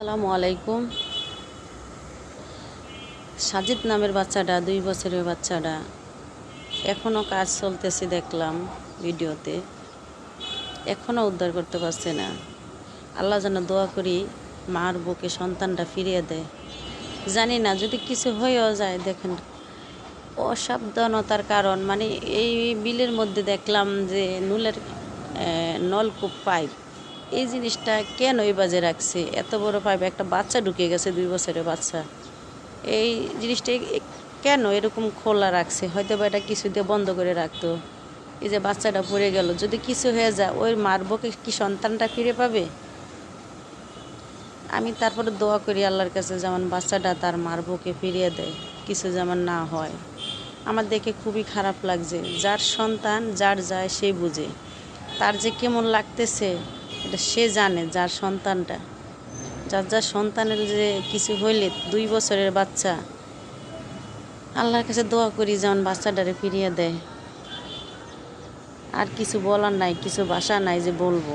আসসালামু আলাইকুম। সাজিদ নামের বাচ্চাটা, দুই বছরের বাচ্চাটা এখনও কাজ চলতেছে দেখলাম ভিডিওতে। এখনও উদ্ধার করতে পারছে না। আল্লাহ যেন দোয়া করি মার বুকে সন্তানটা ফিরিয়ে দেয়। জানি না, যদি কিছু হয়েও যায়, দেখেন, অসাবধানতার কারণ। মানে এই বিলের মধ্যে দেখলাম যে নুলের নলকূপ পাইপ। এই জিনিসটা কেন এই বাজে রাখছে? এত বড় পাইপ একটা বাচ্চা ঢুকে গেছে, দুই বছরের বাচ্চা। এই জিনিসটা কেন এরকম খোলা রাখছে? হয়তো বা এটা কিছু দিয়ে বন্ধ করে রাখতো। এই যে বাচ্চাটা পড়ে গেল, যদি কিছু হয়ে যায়, ওই মারবকে কি সন্তানটা ফিরে পাবে? আমি তারপরে দোয়া করি আল্লাহর কাছে যেমন বাচ্চাটা তার মারবকে ফিরিয়ে দেয়, কিছু যেমন না হয়। আমার দেখে খুবই খারাপ লাগছে। যার সন্তান, যার যায় সে বুঝে। তার যে কেমন লাগতেছে এটা সে জানে, যার সন্তানটা। যার যার সন্তানের যে কিছু হইলে, দুই বছরের বাচ্চা। আল্লাহর কাছে দোয়া করি যেমন বাচ্চাটারে ফিরিয়ে দেয়। আর কিছু বলার নাই, কিছু ভাষা নাই যে বলব।